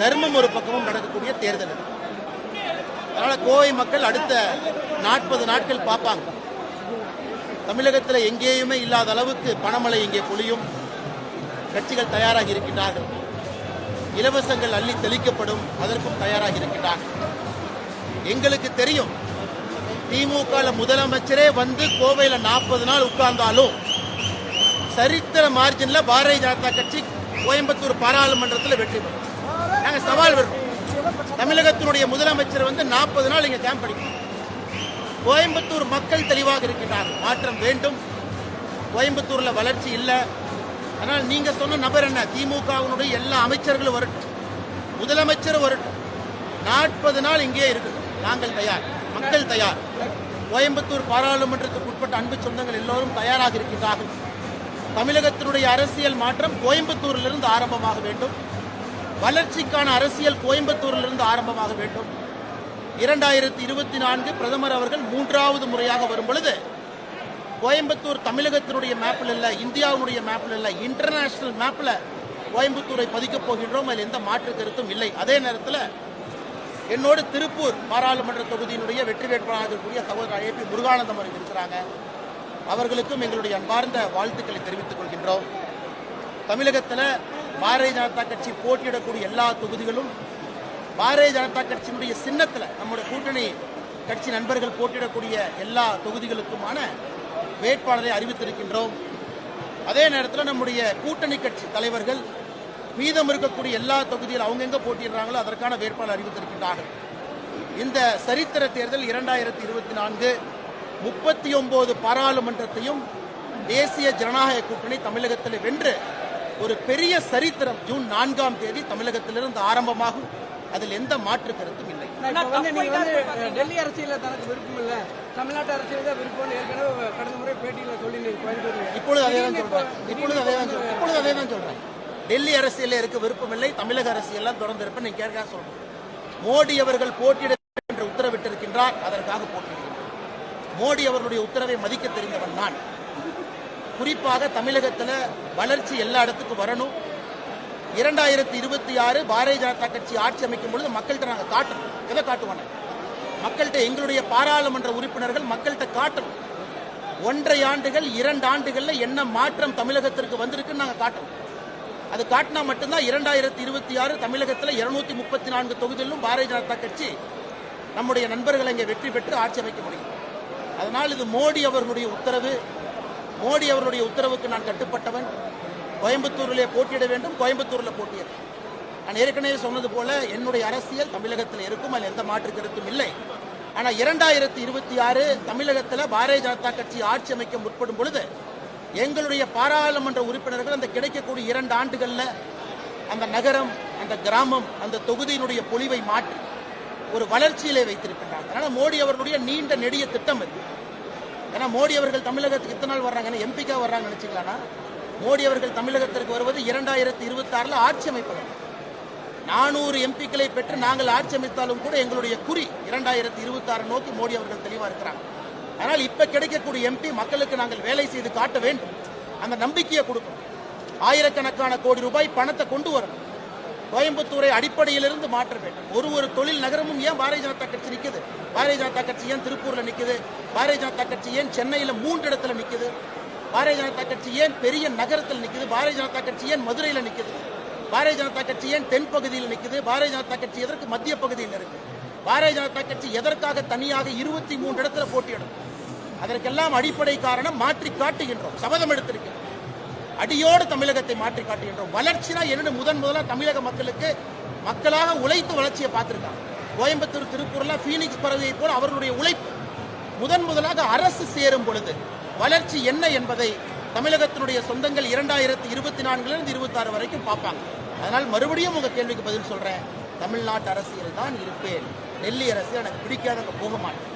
தர்மம் ஒரு பக்கமும் நடக்கக்கூடிய தேர்தல் இது. அதனால கோவை மக்கள் அடுத்த நாற்பது நாட்கள் பார்ப்பாங்க. தமிழகத்தில் எங்கேயுமே இல்லாத அளவுக்கு பணமழை இங்கே பொழியும். கட்சிகள் தயாராக இருக்கின்றார்கள். இலவசங்கள் அள்ளி தெளிக்கப்படும். அதற்கும் தயாராகி இருக்கின்றார்கள். எங்களுக்கு தெரியும் திமுக முதலமைச்சரே வந்து கோவையில் நாற்பது நாள் உட்கார்ந்தாலும் சரித்திர மார்ஜின்ல பாரதிய ஜனதா கட்சி கோயம்புத்தூர் பாராளுமன்றத்தில் வெற்றி பெறும் நாங்கள் சவால் விடுறோம். தமிழகத்தினுடைய முதலமைச்சர் வந்து நாற்பது நாள் இங்கே கேம்ப் அடிக்கணும். கோயம்புத்தூர் மக்கள் தெளிவாக இருக்கின்றார்கள். மாற்றம் வேண்டும். கோயம்புத்தூர்ல வளர்ச்சி இல்லை. ஆனால் நீங்க சொன்ன நபர் என்ன? திமுகவினுடைய எல்லா அமைச்சர்களும் வரட்டும். முதலமைச்சர் வரட்டும். நாற்பது நாள் இங்கே இருக்குது நாங்கள் தயார். மக்கள் தயார். கோயம்புத்தூர் பாராளுமன்றத்துக்கு உட்பட்ட அன்பு சொந்தங்கள் எல்லோரும் தயாராக இருக்கின்றார்கள். தமிழகத்தினுடைய அரசியல் மாற்றம் கோயம்புத்தூரிலிருந்து ஆரம்பமாக வேண்டும். வளர்ச்சிக்கான அரசியல் கோயம்புத்தூரிலிருந்து ஆரம்பமாக வேண்டும். இரண்டாயிரத்தி இருபத்தி நான்கு பிரதமர் அவர்கள் மூன்றாவது முறையாக வரும் பொழுது கோயம்புத்தூர் தமிழகத்தினுடைய மேப்பில் இல்லை இந்தியாவுடைய மேப்பில் இல்லை இன்டர்நேஷனல் மேப்பில் கோயம்புத்தூரை பதிக்கப் போகின்றோம். அதில் எந்த மாற்று கருத்தும் இல்லை. அதே நேரத்தில் என்னோடு திருப்பூர் பாராளுமன்ற தொகுதியினுடைய வெற்றி வேட்பாளராக இருக்கக்கூடிய சகோதரர் ஏ பி. முருகானந்தம் அவர்கள் இருக்கிறாங்க. அவர்களுக்கும் எங்களுடைய அன்பார்ந்த வாழ்த்துக்களை தெரிவித்துக் கொள்கின்றோம். தமிழகத்தில் பாரதிய ஜனதா கட்சி போட்டியிடக்கூடிய எல்லா தொகுதிகளும் பாரதிய ஜனதா கட்சியினுடைய சின்னத்தில் நம்முடைய கூட்டணி கட்சி நண்பர்கள் போட்டியிடக்கூடிய எல்லா தொகுதிகளுக்குமான வேட்பாளரை அறிவித்திருக்கின்றோம். அதே நேரத்தில் நம்முடைய கூட்டணி கட்சி தலைவர்கள் மீதம் இருக்கக்கூடிய எல்லா தொகுதியில் அவங்க எங்க போட்டியிடுறாங்களோ அதற்கான வேட்பாளர் அறிவித்திருக்கின்றார்கள். இந்த சரித்திர தேர்தல் இரண்டாயிரத்தி இருபத்தி நான்கு முப்பத்தி ஒன்பது பாராளுமன்றத்தையும் தேசிய ஜனநாயக கூட்டணி தமிழகத்தில் வென்று ஒரு பெரிய சரித்திரம் ஜூன் நான்காம் தேதி தமிழகத்திலிருந்து ஆரம்பமாகும். அதில் எந்த மாற்று கருத்தும் இல்லை. டெல்லி அரசியல தனக்கு விருப்பம் இல்ல தமிழ்நாட்டு அரசியல் தான் விருப்பம்னு ஏற்கனவே கடந்த முறை பேட்டியில சொல்லி இப்பொழுது அதே தான் சொல்றேன். இப்பொழுது அதே தான் சொல்றேன். இப்பொழுது அதே தான் சொல்றேன். டெல்லி அரசியலில் இருக்க விருப்பம் இல்லை தமிழக அரசியல்லாம் தொடர்ந்து இருப்பேன். நீங்க கேட்க சொல்றேன் மோடி அவர்கள் போட்டியிட என்று உத்தரவிட்டிருக்கின்றார். அதற்காக போட்டியிடுகிறேன் மோடி அவர்களுடைய உத்தரவை மதிக்க தெரிந்தவன் நான். குறிப்பாக தமிழகத்தில் வளர்ச்சி எல்லா இடத்துக்கும் வரணும். இரண்டாயிரத்தி இருபத்தி ஆறு பாரதிய ஜனதா கட்சி ஆட்சி அமைக்கும் பொழுது மக்கள்கிட்ட நாங்கள் காட்டணும். எதை காட்டுவாங்க மக்கள்கிட்ட எங்களுடைய பாராளுமன்ற உறுப்பினர்கள் மக்கள்கிட்ட காட்டணும். ஒன்றை ஆண்டுகள் இரண்டு ஆண்டுகளில் என்ன மாற்றம் தமிழகத்திற்கு வந்திருக்குன்னு நாங்கள் காட்டணும். அது காட்டினா மட்டும்தான் இரண்டாயிரத்தி இருபத்தி ஆறு தமிழகத்தில் இருநூத்தி முப்பத்தி நான்கு தொகுதிகளிலும் பாரதிய ஜனதா கட்சி நம்முடைய நண்பர்களை இங்கே வெற்றி பெற்று ஆட்சி அமைக்க முடியும். அதனால் இது மோடி அவர்களுடைய உத்தரவு. மோடி அவருடைய உத்தரவுக்கு நான் கட்டுப்பட்டவன். கோயம்புத்தூரிலே போட்டியிட வேண்டும் கோயம்புத்தூரில் போட்டியிட. நான் ஏற்கனவே சொன்னது போல என்னுடைய அரசியல் தமிழகத்தில் இருக்கும் அதில் எந்த மாற்று கருத்தும் இல்லை. ஆனால் இரண்டாயிரத்தி இருபத்தி ஆறு தமிழகத்தில் பாரதிய ஜனதா கட்சி ஆட்சி அமைக்க முற்படும் பொழுது எங்களுடைய பாராளுமன்ற உறுப்பினர்கள் அந்த கிடைக்கக்கூடிய இரண்டு ஆண்டுகளில் அந்த நகரம் அந்த கிராமம் அந்த தொகுதியினுடைய பொலிவை மாற்றி ஒரு வளர்ச்சியிலே வைத்திருக்கின்றார் அதனால் மோடி அவர்களுடைய நீண்ட நெடிய திட்டம் இது. ஏன்னா மோடி அவர்கள் தமிழகத்துக்கு இத்தனை நாள் வர்றாங்கன்னு எம்பிக்கா வர்றாங்க நினைச்சிக்கலாம்னா மோடி அவர்கள் தமிழகத்திற்கு வருவது இரண்டாயிரத்தி இருபத்தி ஆறுல ஆட்சி அமைப்பது நானூறு எம்பிக்களை பெற்று நாங்கள் ஆட்சி அமைத்தாலும் கூட எங்களுடைய குறி இரண்டாயிரத்தி இருபத்தி ஆறு நோக்கி மோடி அவர்கள் தெளிவா இருக்கிறாங்க. ஆனால் இப்ப கிடைக்கக்கூடிய எம்பி மக்களுக்கு நாங்கள் வேலை செய்து காட்ட வேண்டும். அந்த நம்பிக்கையை கொடுக்கணும். ஆயிரக்கணக்கான கோடி ரூபாய் பணத்தை கொண்டு வரணும். கோயம்புத்தூரை அடிப்படையிலிருந்து மாற்ற வேண்டும். ஒரு ஒரு தொழில் நகரமும் ஏன் பாரதிய ஜனதா கட்சி நிற்குது பாரதிய ஜனதா கட்சி ஏன் திருப்பூர்ல நிற்குது பாரதிய ஜனதா கட்சி ஏன் சென்னையில மூன்று இடத்துல நிற்குது பாரதிய ஜனதா கட்சி ஏன் பெரிய நகரத்தில் நிற்குது பாரதிய ஜனதா கட்சி ஏன் மதுரையில் நிற்குது பாரதிய ஜனதா கட்சி ஏன் தென் பகுதியில் நிற்குது பாரதிய ஜனதா கட்சி எதற்கு மத்திய பகுதியில் இருக்கு? பாரதிய ஜனதா கட்சி எதற்காக தனியாக இருபத்தி மூன்று இடத்துல போட்டியிடும்? அதற்கெல்லாம் அடிப்படை காரணம் மாற்றி காட்டுகின்றோம். சபதம் எடுத்திருக்கிறோம். அடியோடு தமிழகத்தை மாற்றி காட்டுகின்றோம் வளர்ச்சினா என்னென்னு முதன் முதலாக தமிழக மக்களுக்கு மக்களாக உழைத்து வளர்ச்சியை பார்த்துருக்காங்க. கோயம்புத்தூர் திருப்பூர்லாம் ஃபீனிக்ஸ் பறவையை போல் அவர்களுடைய உழைப்பு முதன் முதலாக அரசு சேரும் பொழுது வளர்ச்சி என்ன என்பதை தமிழகத்தினுடைய சொந்தங்கள் இரண்டாயிரத்தி இருபத்தி நான்குலேருந்து இருபத்தாறு வரைக்கும் பார்ப்பாங்க. அதனால் மறுபடியும் உங்கள் கேள்விக்கு பதில் சொல்கிறேன் தமிழ்நாட்டு அரசியல் தான் இருப்பேன். டெல்லி அரசியல் எனக்கு பிடிக்காதவங்க போக மாட்டேன்.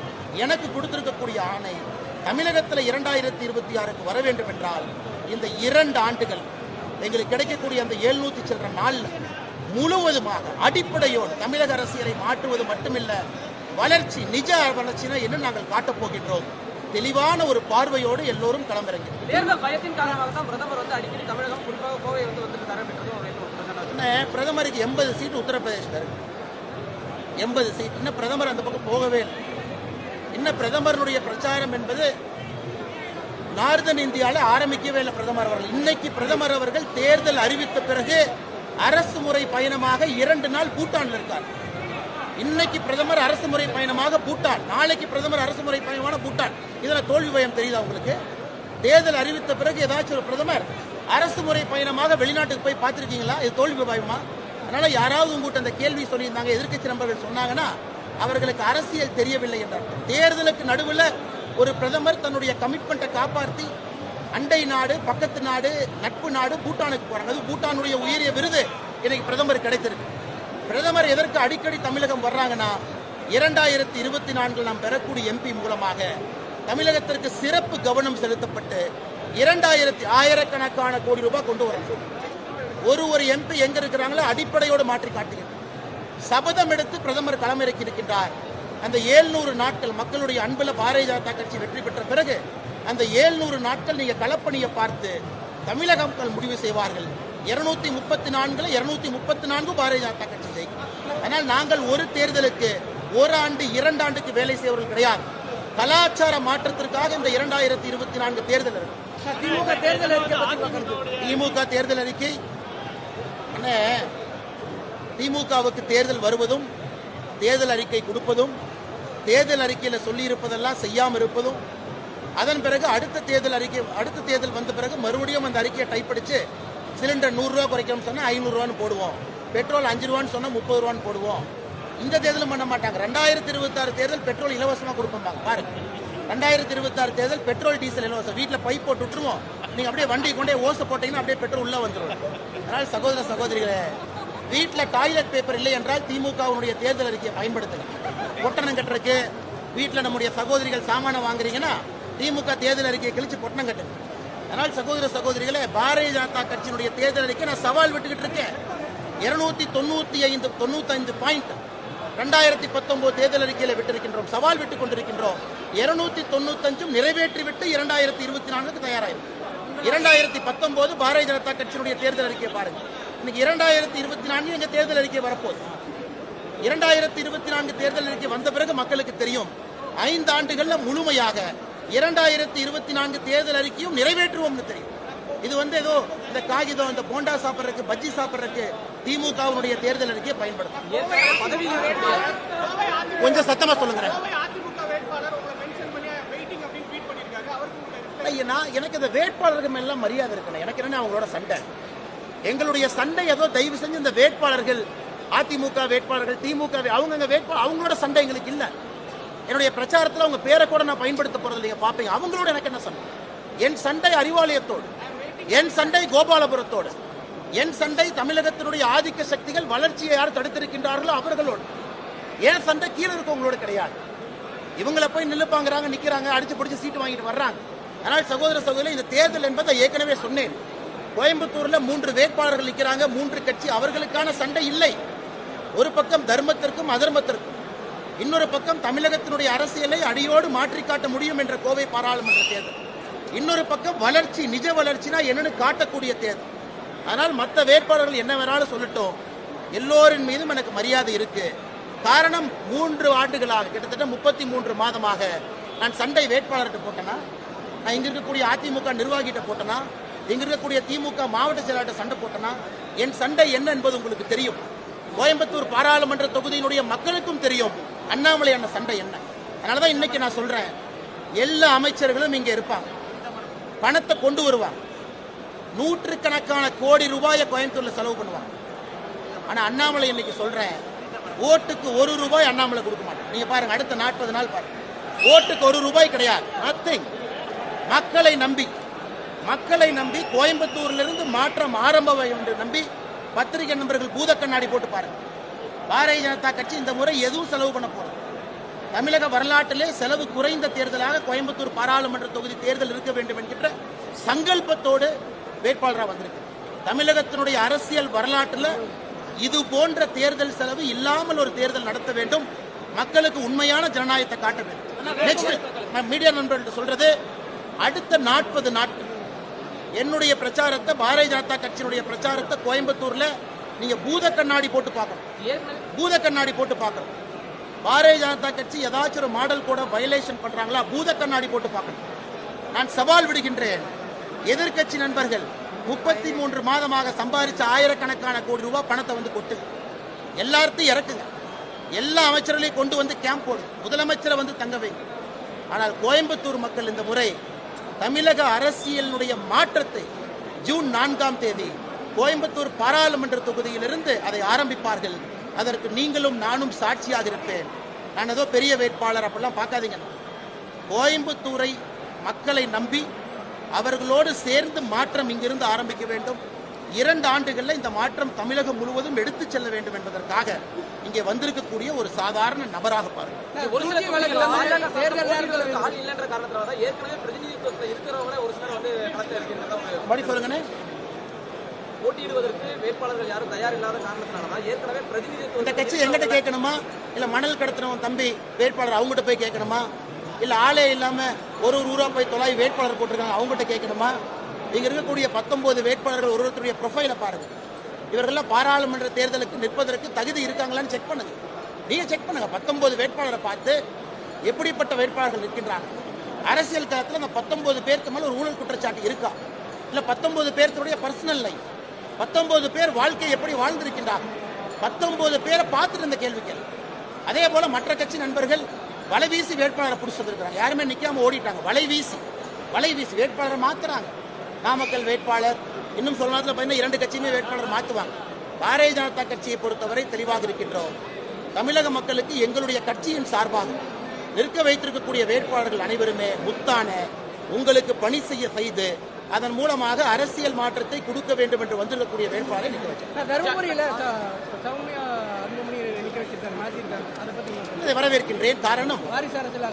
எனக்கு கொடுத்திருக்கக்கூடிய ஆணை தமிழகத்தில் இரண்டாயிரத்தி இருபத்தி ஆறுக்கு வர வேண்டும் என்றால் இந்த இரண்டு ஆண்டுகள் எங்களுக்கு கிடைக்கக்கூடிய அந்த எழுநூத்தி சில்லற நாள்ல முழுவதுமாக அடிப்படையோடு தமிழக அரசியலை மாற்றுவது மட்டுமில்ல வளர்ச்சி நிஜ வளர்ச்சினா என்ன நாங்கள் காட்டப் போகின்றோம்? தெளிவான ஒரு பார்வையோடு எல்லோரும் என்ன, பிரதமருக்கு எண்பது சீட் உத்தரப்பிரதேசத்தில் இருக்கு எண்பது சீட். இன்னும் பிரதமர் அந்த பக்கம் போகவே இல்லை. இன்னும் பிரதமருடைய பிரச்சாரம் என்பது நார்தன் இந்தியாவில் ஆரம்பிக்கவே இல்லை பிரதமர் அவர்கள். இன்னைக்கு பிரதமர் அவர்கள் தேர்தல் அறிவித்த பிறகு அரசு முறை பயணமாக இரண்டு நாள் பூட்டான்ல இருக்கார். இன்னைக்கு பிரதமர் அரசு முறை பயணமாக பூட்டான். நாளைக்கு பிரதமர் அரசு முறை பயணமான பூட்டான். இதில் தோல்வி பயம் தெரியுதா உங்களுக்கு? தேர்தல் அறிவித்த பிறகு ஏதாச்சும் ஒரு பிரதமர் அரசு முறை பயணமாக வெளிநாட்டுக்கு போய் பார்த்துருக்கீங்களா? இது தோல்வி பயமா? அதனால யாராவது உங்கள்கிட்ட அந்த கேள்வி சொல்லியிருந்தாங்க எதிர்க்கட்சி நண்பர்கள் சொன்னாங்கன்னா அவர்களுக்கு அரசியல் தெரியவில்லை என்றார். தேர்தலுக்கு நடுவில் ஒரு பிரதமர் தன்னுடைய கமிட்மெண்ட்டை காப்பாற்றி அண்டை நாடு பக்கத்து நாடு நட்பு நாடு பூட்டானுக்கு போறாங்க. அது பூட்டானுடைய உயரிய விருது இன்னைக்கு பிரதமர் கிடைத்திருக்கு. பிரதமர் எதற்கு அடிக்கடி தமிழகம் வர்றாங்கன்னா இரண்டாயிரத்தி இருபத்தி நான்கில் நாம் பெறக்கூடிய எம்பி மூலமாக தமிழகத்திற்கு சிறப்பு கவனம் செலுத்தப்பட்டு இரண்டாயிரத்தி ஆயிரக்கணக்கான கோடி ரூபாய் கொண்டு வரணும் ஒரு ஒரு எம்பி எங்க இருக்கிறாங்களோ அடிப்படையோடு மாற்றி காட்டுகிறது. சபதம் எடுத்து பிரதமர் களமிறக்கி இருக்கின்றார். அந்த ஏழ்நூறு நாட்கள் மக்களுடைய அன்புல பாரதிய ஜனதா கட்சி வெற்றி பெற்ற பிறகு அந்த ஏழ்நூறு நாட்கள் நீங்க களப்பணியை பார்த்து தமிழக மக்கள் முடிவு செய்வார்கள். இருநூத்தி முப்பத்தி நான்குல இருநூத்தி முப்பத்தி நான்கு பாரதிய ஜனதா கட்சி ஜெயிக்கும். ஆனால் நாங்கள் ஒரு தேர்தலுக்கு ஓராண்டு இரண்டாண்டுக்கு வேலை செய்வர்கள் கிடையாது. கலாச்சார மாற்றத்திற்காக இந்த இரண்டாயிரத்தி இருபத்தி நான்கு தேர்தல் இருக்கு. திமுக தேர்தல் அறிக்கை திமுகவுக்கு தேர்தல் வருவதும் தேர்தல் அறிக்கை கொடுப்பதும் தேர்தல் அறிக்கையில் சொல்லியிருப்பதெல்லாம் செய்யாமல் இருப்பதும் அதன் பிறகு அடுத்த தேர்தல் அறிக்கை அடுத்த தேர்தல் வந்த பிறகு மறுபடியும் அந்த அறிக்கையை டைப் அடிச்சு சிலிண்டர் நூறுரூவா குறைக்கணும்னு சொன்னால் ஐநூறுரூவான்னு போடுவோம். பெட்ரோல் அஞ்சு ரூபான்னு சொன்னால் முப்பது ரூபான்னு போடுவோம். இந்த தேர்தலும் பண்ண மாட்டாங்க. ரெண்டாயிரத்தி இருபத்தாறு தேர்தல் பெட்ரோல் இலவசமாக கொடுப்பாங்க பாருங்க. ரெண்டாயிரத்தி இருபத்தாறு தேர்தல் பெட்ரோல் டீசல் இலவசம். வீட்டில் பைப் போட்டு விட்டுருவோம். நீங்கள் அப்படியே வண்டி கொண்டே ஓசை போட்டீங்கன்னா அப்படியே பெட்ரோல் உள்ளே வந்துடும் அதனால் சகோதர சகோதரிகளே வீட்டில் டாய்லெட் பேப்பர் இல்லை என்றால் திமுகவுடைய தேர்தல் அறிக்கையை பயன்படுத்துங்க. பொட்டணம் கட்டுறதுக்கு வீட்டில் நம்முடைய சகோதரிகள் சாமானம் வாங்குறீங்கன்னா திமுக தேர்தல் அறிக்கையை கிழிச்சு பொட்டணம் கட்டுங்க. அதனால் சகோதர சகோதரிகளே பாரதிய ஜனதா கட்சியினுடைய தேர்தல் அறிக்கை நான் சவால் விட்டுக்கிட்டு இருக்கேன். இருநூத்தி தொண்ணூத்தி ஐந்து தொண்ணூத்தைந்து பாயிண்ட் ரெண்டாயிரத்தி பத்தொன்பது தேர்தல் அறிக்கையில விட்டிருக்கின்றோம் சவால் விட்டுக் கொண்டிருக்கின்றோம். இருநூத்தி தொண்ணூத்தஞ்சும் நிறைவேற்றி விட்டு இரண்டாயிரத்தி இருபத்தி நான்குக்கு தயாராகும் இரண்டாயிரத்தி பத்தொன்பது பாரதிய ஜனதா கட்சியினுடைய தேர்தல் அறிக்கையை பாருங்க. இன்னைக்கு இரண்டாயிரத்தி இருபத்தி நான்கு எங்க தேர்தல் அறிக்கை வரப்போகுது. இரண்டாயிரத்தி இருபத்தி நான்கு தேர்தல் அறிக்கை வந்த பிறகு மக்களுக்கு தெரியும். ஐந்து ஆண்டுகள்ல முழுமையாக இரண்டாயிரத்தி இருபத்தி நான்கு தேர்தல் அறிக்கையும் நிறைவேற்றுவோம்னு தெரியும். இது வந்து ஏதோ இந்த காகிதம் இந்த போண்டா சாப்பிட்றதுக்கு பஜ்ஜி சாப்பிட்றதுக்கு திமுகவுடைய தேர்தல் அறிக்கையை பயன்படுத்தும் கொஞ்சம் சத்தமா சொல்லுங்க ஐயா, எனக்கு இந்த வேட்பாளர்கள் எல்லாம் மரியாதை இருக்கணும். எனக்கு என்ன அவங்களோட சண்டை. எங்களுடைய சண்டை ஏதோ தயவு செஞ்சு இந்த வேட்பாளர்கள் அதிமுக வேட்பாளர்கள் திமுக அவங்க வேட்பாளர் அவங்களோட சண்டை எங்களுக்கு இல்லை. என்னுடைய பிரச்சாரத்தில் அவங்க பேரை கூட நான் பயன்படுத்த போறது இல்லைங்க பார்ப்பீங்க அவங்களோட எனக்கு என்ன சண்டை? என் சண்டை அறிவாலயத்தோடு என் சண்டை கோபாலபுரத்தோடு என் சண்டை தமிழகத்தினுடைய ஆதிக்க சக்திகள் வளர்ச்சியை யார் தடுத்திருக்கின்றார்களோ அவர்களோடு. என் சண்டை கீழே இருக்கவங்களோட கிடையாது. இவங்களை போய் நில்லுப்பாங்கிறாங்க நிற்கிறாங்க அடிச்சு பிடிச்சி சீட்டு வாங்கிட்டு வர்றாங்க. ஆனால் சகோதர சகோதரி இந்த தேர்தல் என்பதை ஏற்கனவே சொன்னேன். கோயம்புத்தூரில் மூன்று வேட்பாளர்கள் நிற்கிறாங்க மூன்று கட்சி அவர்களுக்கான சண்டை இல்லை. ஒரு பக்கம் தர்மத்திற்கும் அதர்மத்திற்கும். இன்னொரு பக்கம் தமிழகத்தினுடைய அரசியலை அடியோடு மாற்றி காட்ட முடியும் என்ற கோவை பாராளுமன்ற தேர்தல். இன்னொரு பக்கம் வளர்ச்சி நிஜ வளர்ச்சினா என்னன்னு காட்டக்கூடிய தேர்தல். ஆனால் மற்ற வேட்பாளர்கள் என்ன வேணாலும் சொல்லட்டும் எல்லோரின் மீதும் எனக்கு மரியாதை இருக்கு. காரணம் மூன்று ஆண்டுகளாக கிட்டத்தட்ட முப்பத்தி மூன்று மாதமாக நான் சண்டை வேட்பாளர்கிட்ட போட்டேனா? நான் இங்க இருக்கக்கூடிய அதிமுக நிர்வாகிகிட்ட போட்டேனா? இங்க இருக்கக்கூடிய திமுக மாவட்ட செயலாளர்கிட்ட சண்டை போட்டேனா? என் சண்டை என்ன என்பது உங்களுக்கு தெரியும். கோயம்புத்தூர் பாராளுமன்ற தொகுதியினுடைய மக்களுக்கும் தெரியும். அண்ணாமலையான சண்டை என்ன? அதனாலதான் இன்னைக்கு நான் சொல்றேன். எல்லா அமைச்சர்களும் இங்க இருப்பாங்க. பணத்தை கொண்டு வருவாங்க. நூற்றுக்கணக்கான கோடி ரூபாயை கோயம்புத்தூர்ல செலவு பண்ணுவாங்க. ஆனா அண்ணாமலை இன்னைக்கு சொல்றேன் ஓட்டுக்கு ஒரு ரூபாய் அண்ணாமலை கொடுக்க மாட்டேன் நீங்க பாருங்க அடுத்த நாற்பது நாள் பாருங்க. ஓட்டுக்கு ஒரு ரூபாய் கிடையாது. நத்திங் மக்களை நம்பி மக்களை நம்பி கோயம்புத்தூர்ல இருந்து மாற்றம் ஆரம்பம் என்று நம்பி பத்திரிகை நண்பர்கள் பூத கண்ணாடி போட்டு பாருங்க. பாரதிய ஜனதா கட்சி இந்த முறை எதுவும் செலவு பண்ண போறது தமிழக வரலாற்றிலே செலவு குறைந்த தேர்தலாக கோயம்புத்தூர் பாராளுமன்ற தொகுதி தேர்தல் இருக்க வேண்டும் என்கின்ற சங்கல்பத்தோடு வேட்பாளராக வந்திருக்கு. தமிழகத்தினுடைய அரசியல் வரலாற்றில் இது போன்ற தேர்தல் செலவு இல்லாமல் ஒரு தேர்தல் நடத்த வேண்டும். மக்களுக்கு உண்மையான ஜனநாயகத்தை காட்ட வேண்டும். நெக்ஸ்ட் நான் மீடியா நண்பர்கள்ட்ட சொல்றது அடுத்த நாற்பது நாட்கள் என்னுடைய பிரச்சாரத்தை பாரதிய ஜனதா கட்சியினுடைய பிரச்சாரத்தை கோயம்புத்தூர்ல நீங்க பூத கண்ணாடி போட்டு பார்க்கணும். பூத கண்ணாடி போட்டு பார்க்கணும். பாரதிய ஜனதா கட்சி ஏதாச்சும் ஒரு மாடல் கூட வயலேஷன் பண்றாங்களா பூத கண்ணாடி போட்டு பார்க்கணும். நான் சவால் விடுகின்றேன். எதிர்க்கட்சி நண்பர்கள் முப்பத்தி மூன்று மாதமாக சம்பாதிச்ச ஆயிரக்கணக்கான கோடி ரூபாய் பணத்தை வந்து கொட்டு எல்லாத்தையும் இறக்குங்க. எல்லா அமைச்சர்களையும் கொண்டு வந்து கேம்ப் போடு முதலமைச்சரை வந்து தங்க வைங்க. ஆனால் கோயம்புத்தூர் மக்கள் இந்த முறை தமிழக அரசியலினுடைய மாற்றத்தை ஜூன் நான்காம் தேதி கோயம்புத்தூர் பாராளுமன்ற தொகுதியிலிருந்து அதை ஆரம்பிப்பார்கள். அதற்கு நீங்களும் நானும் சாட்சியாக இருப்பேன். நான் ஏதோ பெரிய வேட்பாளர் அப்படிலாம் பார்க்காதீங்க. கோயம்புத்தூரை மக்களை நம்பி அவர்களோடு சேர்ந்து மாற்றம் இங்கிருந்து ஆரம்பிக்க வேண்டும். இரண்டு ஆண்டுகளில் இந்த மாற்றம் தமிழகம் முழுவதும் எடுத்துச் செல்ல வேண்டும் என்பதற்காக இங்கே வந்திருக்கக்கூடிய ஒரு சாதாரண நபராக பாருங்கள் ஒரு சில 2G வழக்குல தொகுதிகள்ல வந்து தேர்தல் நேரத்துல போட்டியிடுவதற்கு ஆள் இல்லைன்ற காரணத்தினால தான் ஏற்கனவே பிரதிநிதித்துவத்தில் இருக்கிறவங்களே ஒரு சிலர் வந்து களத்தில் இருக்கின்றத ஒரு மறுபடி சொல்லுங்கண்ணே. போட்டியிடுவதற்கு வேட்பாளர்கள் யாரும் தயார் இல்லாத காரணத்தினால தான் ஏற்கனவே இந்த பிரதிநிதித்துவம் கட்சி எங்கிட்ட கேட்கணுமா? இல்ல மணல் கடத்தினவன் தம்பி வேட்பாளர் அவங்ககிட்ட போய் கேட்கணுமா? இல்ல ஆளே இல்லாம ஒரு ஒரு ஊரா போய் தொலாவி வேட்பாளர் போட்டிருக்காங்க அவங்ககிட்ட கேட்கணுமா? இங்க இருக்கக்கூடிய பத்தொன்பது வேட்பாளர்கள் ஒரு ஒருத்தருடைய ப்ரொஃபைலை பாருங்க. இவர்கள்லாம் பாராளுமன்ற தேர்தலுக்கு நிற்பதற்கு தகுதி இருக்காங்களான்னு செக் பண்ணுங்க. நீங்க செக் பண்ணுங்க. பத்தொன்பது வேட்பாளரை பார்த்து எப்படிப்பட்ட வேட்பாளர்கள் நிற்கின்றாங்க அரசியல் களத்தில் அந்த பத்தொன்பது பேருக்கு மேலே ஒரு ஊழல் குற்றச்சாட்டு இருக்கா? இல்லை பத்தொன்பது பேர்த்துடைய பர்சனல் லைஃப் பத்தொன்பது பேர் வாழ்க்கை எப்படி வாழ்ந்திருக்கின்றார் பத்தொன்பது பேரை பார்த்துட்டு இந்த கேள்வி கேள்வி அதே போல மற்ற கட்சி நண்பர்கள் வலை வீசி வேட்பாளரை பிடிச்சி வந்திருக்கிறாங்க. யாருமே நிற்காம ஓடிட்டாங்க. வலை வீசி வலை வீசி வேட்பாளரை மாத்துறாங்க. நாமக்கல் வேட்பாளர் இன்னும் சொல்ல நேரத்தில் பார்த்தீங்கன்னா இரண்டு கட்சியுமே வேட்பாளர் மாற்றுவாங்க பாரதிய ஜனதா கட்சியை பொறுத்தவரை தெளிவாக இருக்கின்றோம். தமிழக மக்களுக்கு எங்களுடைய கட்சியின் சார்பாக நிற்க வைத்திருக்கக்கூடிய வேட்பாளர்கள் அனைவருமே முத்தான உங்களுக்கு பணி செய்ய செய்து அதன் மூலமாக அரசியல் மாற்றத்தை கொடுக்க வேண்டும் என்று வந்திருக்கக்கூடிய வேட்பாளரை நிற்க தருமபுரியில அதை? இதை வரவேற்கின்றேன். காரணம்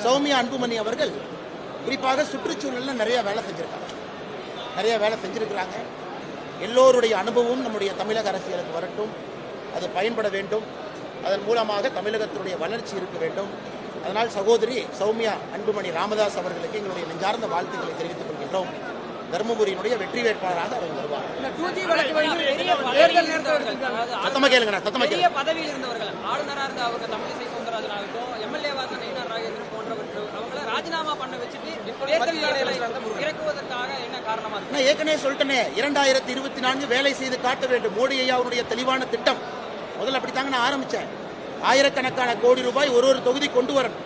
சௌமியா அன்புமணி அவர்கள் குறிப்பாக சுற்றுச்சூழல்ல நிறைய வேலை செஞ்சிருக்காங்க. நிறைய வேலை செஞ்சிருக்கிறாங்க. எல்லோருடைய அனுபவமும் நம்முடைய தமிழக அரசியலுக்கு வரட்டும். அது பயன்பட வேண்டும். அதன் மூலமாக தமிழகத்தினுடைய வளர்ச்சி இருக்க வேண்டும். அதனால் சகோதரி சௌமியா அன்புமணி ராமதாஸ் அவர்களுக்கு எங்களுடைய நெஞ்சார்ந்த வாழ்த்துக்களை தெரிவித்துக் கொள்கின்றோம். தருமபுரியினுடைய வெற்றி வேட்பாளராக அவர் வருவார். இந்த 2G வழக்கு வந்து தேர்தல் நேரத்தில் எடுத்திருக்காங்க. சத்தமா கேளுங்க சத்தமா கேளுங்க. பதவியில் இருந்தவர்கள். ஆளுநராக இருந்த அவங்க தமிழிசை சவுந்தரராஜன் ஆகட்டும் எம்எல்ஏவாக இருந்த நயினார் நாகேந்திரன் போன்றவர்கள் அவங்கள ராஜினாமா பண்ண வச்சுட்டு இறக்குவதற்காக என்ன காரணமா இருக்கு? நான் ஏற்கனவே சொல்லிட்டேனே இரண்டாயிரத்தி இருபத்தி நான்கு வேலை செய்து காட்ட வேண்டும் மோடி ஐயாவுடைய தெளிவான திட்டம். முதல்ல அப்படித்தாங்க நான் ஆரம்பிச்சேன். ஆயிரக்கணக்கான கோடி ரூபாய் ஒரு ஒரு தொகுதி கொண்டு வரணும்.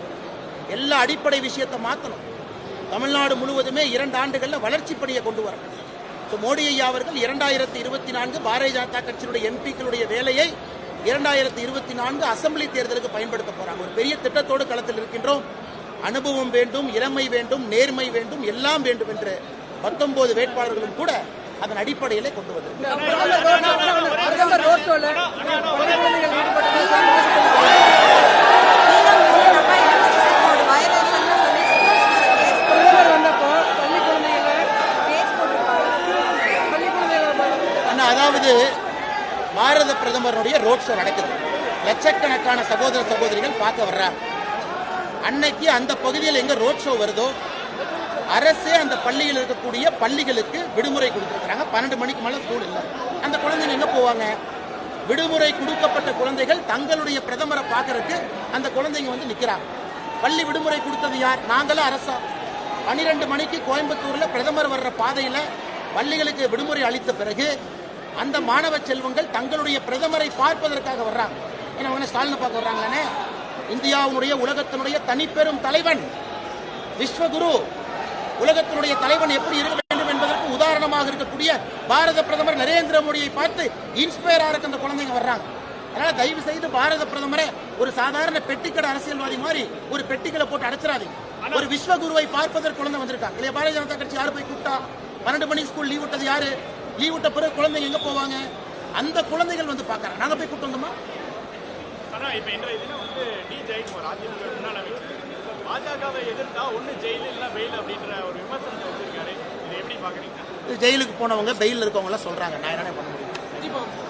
எல்லா அடிப்படை விஷயத்தை மாற்றணும் தமிழ்நாடு முழுவதுமே இரண்டு ஆண்டுகளில் வளர்ச்சி பணியை கொண்டு வரணும். ஸோ மோடி ஐயா அவர்கள் இரண்டாயிரத்தி இருபத்தி நான்கு பாரதிய ஜனதா கட்சியினுடைய எம்பிக்களுடைய வேலையை இரண்டாயிரத்தி இருபத்தி நான்கு அசெம்பிளி தேர்தலுக்கு பயன்படுத்த போறாங்க. ஒரு பெரிய திட்டத்தோடு களத்தில் இருக்கின்றோம். அனுபவம் வேண்டும் இளமை வேண்டும் நேர்மை வேண்டும் எல்லாம் வேண்டும் என்று பத்தொன்பது வேட்பாளர்களும் கூட அதன் அடிப்படையிலே கொண்டு ஆனா அதாவது பாரத பிரதமருடைய ரோட் ஷோ நடக்குது லட்சக்கணக்கான சகோதர சகோதரிகள் பார்க்க வர்றாங்க அன்னைக்கு அந்த பகுதியில் எங்க ரோட் ஷோ வருதோ அரசே அந்த பள்ளியில் இருக்கக்கூடிய பள்ளிகளுக்கு விடுமுறை கொடுத்துருக்குறாங்க. பன்னெண்டு மணிக்கு மேலே ஸ்கூல் இல்லை. அந்த குழந்தைங்க எங்க போவாங்க? விடுமுறை கொடுக்கப்பட்ட குழந்தைகள் தங்களுடைய பிரதமரை பார்க்கறதுக்கு அந்த குழந்தைங்க வந்து நிக்கிறாங்க. பள்ளி விடுமுறை கொடுத்தது யார்? நாங்களும் அரசா. பன்னிரெண்டு மணிக்கு கோயம்புத்தூர்ல பிரதமர் வர்ற பாதையில பள்ளிகளுக்கு விடுமுறை அளித்த பிறகு அந்த மாணவ செல்வங்கள் தங்களுடைய பிரதமரை பார்ப்பதற்காக வர்றாங்க. ஏன்னா அவங்க ஸ்டாலினை பார்க்க வர்றாங்களானே? இந்தியாவுடைய உலகத்தினுடைய தனிப்பெரும் தலைவன் விஸ்வகுரு. உலகத்தினுடைய தலைவன் எப்படி இருக்க உதாரணமாக இருக்கக்கூடிய பாரத பிரதமர் நரேந்திர மோடியை பார்த்து இன்ஸ்பயர் ஆகிறதுக்கு அந்த குழந்தைங்க வர்றாங்க. அதனால தயவு செய்து பாரத பிரதமரை ஒரு சாதாரண பெட்டிக்கடை அரசியல்வாதி மாதிரி ஒரு பெட்டிகளை போட்டு அடைச்சிடாதீங்க. ஒரு விஸ்வகுருவை பார்ப்பதற்கு குழந்தை வந்திருக்காங்க. இல்லையா பாரதிய ஜனதா கட்சி யார் போய் கூப்பிட்டா? பன்னெண்டு மணி ஸ்கூல் லீவ் விட்டது யாரு? லீவ் விட்ட பிறகு குழந்தைங்க எங்க போவாங்க? அந்த குழந்தைகள் வந்து பார்க்கறாங்க. நாங்க போய் கூப்பிட்டு வந்தோமா? ஆனா இப்ப இன்றைய தினம் வந்து டி ஜெயக்குமார் அதிமுக முன்னாள் அமைச்சர் பாஜகவை எதிர்த்தா ஒண்ணு ஜெயிலு இல்ல பெயில் அப்படின்ற ஒரு விமர்சனத்தை வச்சிருக்காரு. இதை எப்படி பாக்குறீங்க? ஜெயிலுக்கு போனவங்க பெயிலில் இருக்கவங்களாம் சொல்கிறாங்க நான் என்ன பண்ண முடியும்?